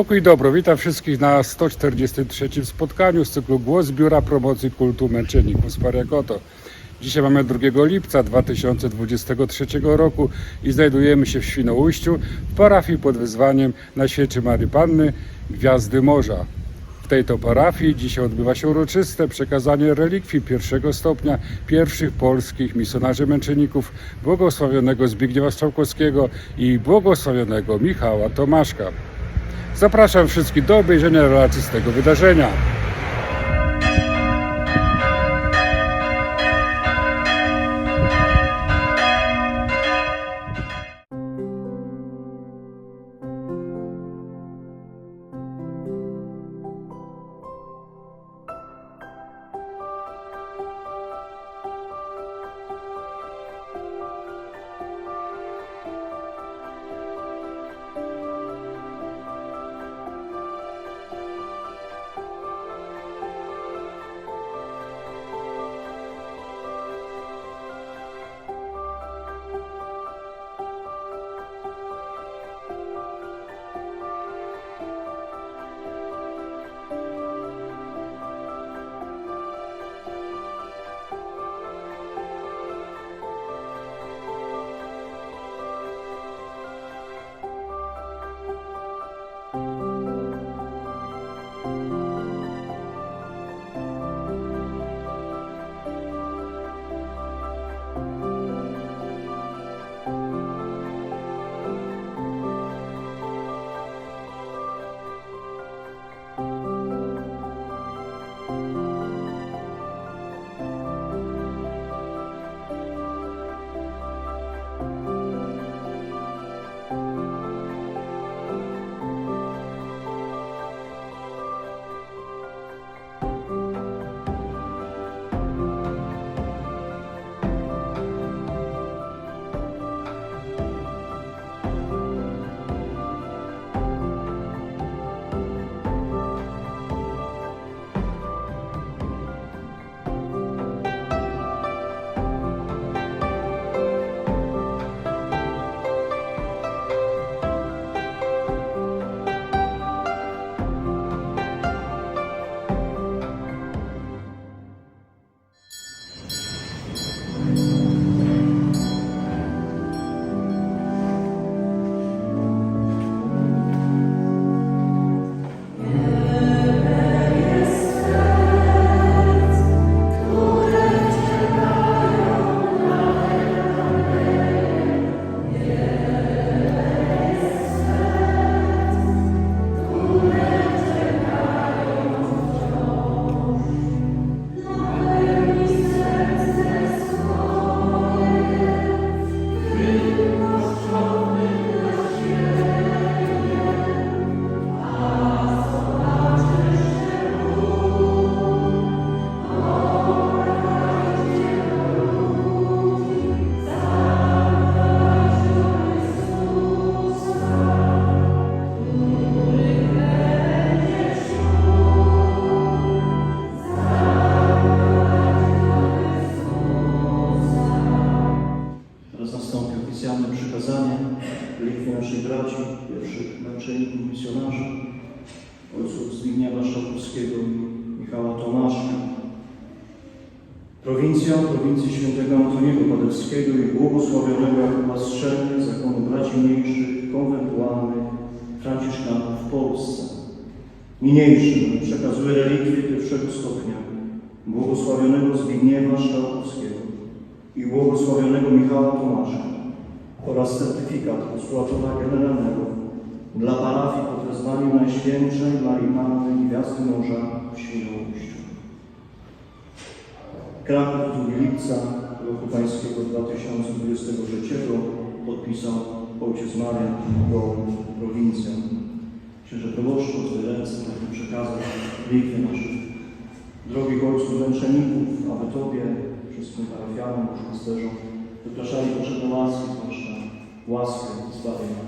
Pokój i dobro, witam wszystkich na 143 spotkaniu z cyklu Głos Biura Promocji Kultu Męczenników z Pariakoto. Dzisiaj mamy 2 lipca 2023 roku i znajdujemy się w Świnoujściu w parafii pod wezwaniem Najświętszej Marii Panny Gwiazdy Morza. W tej to parafii dzisiaj odbywa się uroczyste przekazanie relikwii pierwszego stopnia pierwszych polskich misjonarzy męczenników błogosławionego Zbigniewa Strzałkowskiego i błogosławionego Michała Tomaszka. Zapraszam wszystkich do obejrzenia relacji z tego wydarzenia. Prowincji świętego Antoniego Padewskiego i błogosławionego Strzelny, zakonu braci mniejszych, konwentualnych, franciszkanów w Polsce. Niniejszym przekazuje relikwie pierwszego stopnia błogosławionego Zbigniewa Szałkowskiego i błogosławionego Michała Tomaszka oraz certyfikat konsulatora generalnego dla parafii pod wezwaniem Najświętszej Marii Panny Gwiazdy Morza w Świnoujściu. Kraków 2 lipca roku pańskiego 2023 podpisał ojciec Marian Gołąb, prowincja. Księże proboszczu, z ręce pragnę przekazać relikwie naszych drogich ojców męczenników, aby Tobie, wszystkim parafianom, duszpasterzom, wypraszali potrzebne łaski, zwłaszcza łaskę zbawienia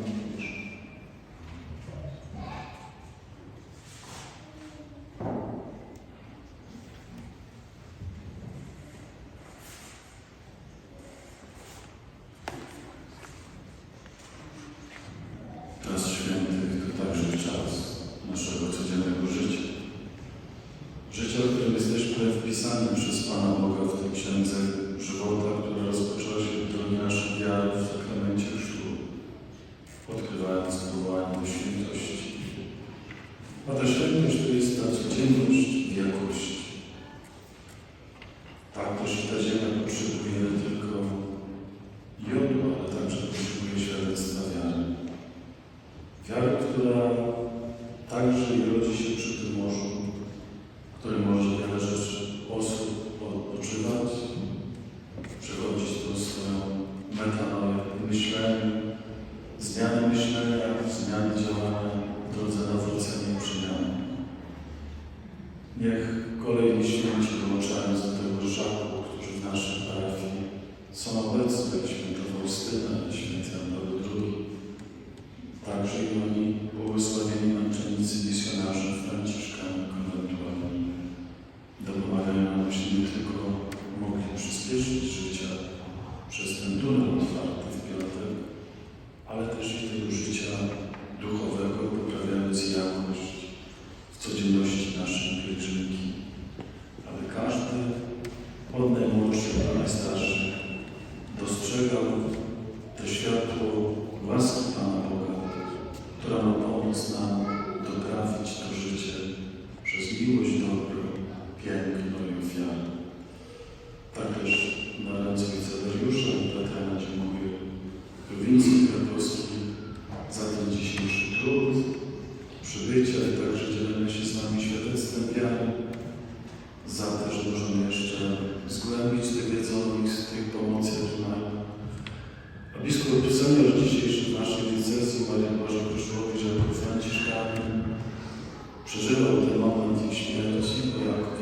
zmiany myślenia, zmiany działania w drodze nawrócenia i przemiany. Niech kolejni święci dołączając do tego żaku, którzy w naszej parafii są obecni, jak święta Faustyna, święty Paweł II, także i oni Marian Boże Koszłowicz, jako Franciszkanin, przeżywał ten moment ich śmierci, bo jako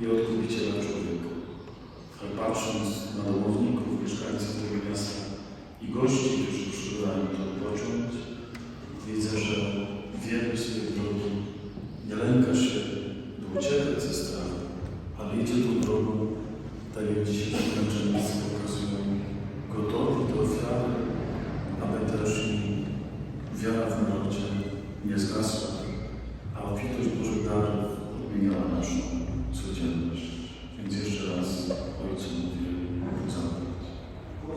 i Odkupiciela człowieka. Ale patrząc na domowników, mieszkańców tego miasta i gości, którzy przybywają tu odpocząć, widzę, że wielu swojej drogi nie lęka się, by uciekać ze strachu, ale idzie tą drogą, tak jak dzisiaj męczennicy pokazują, gotowi do ofiary, aby też i wiara w narodzie nie zgasła, a obfitość Bożych darów odmieniała naszą codzienność. Więc jeszcze raz Ojcu mówię, zabrać.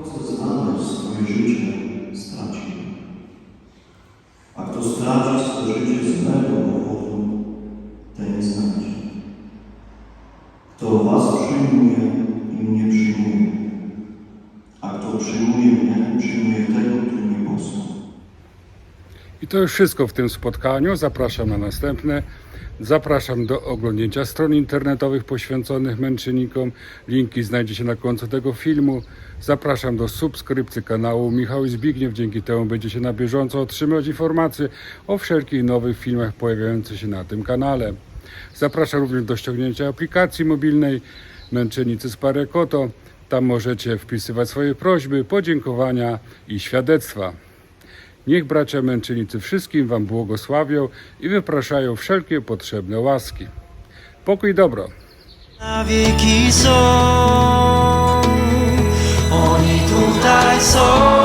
Kto znalazł swoje życie, straci. A kto straci swoje życie z mego powodu, ten znajdzie. Kto was przyjmuje To już wszystko w tym spotkaniu. Zapraszam na następne. Zapraszam do oglądnięcia stron internetowych poświęconych męczennikom. Linki znajdziecie na końcu tego filmu. Zapraszam do subskrypcji kanału Michał i Zbigniew. Dzięki temu będziecie na bieżąco otrzymywać informacje o wszelkich nowych filmach pojawiających się na tym kanale. Zapraszam również do ściągnięcia aplikacji mobilnej Męczennicy z Parekoto. Tam możecie wpisywać swoje prośby, podziękowania i świadectwa. Niech bracia męczennicy wszystkim Wam błogosławią i wypraszają wszelkie potrzebne łaski. Pokój dobro. na wieki są. Oni tutaj są.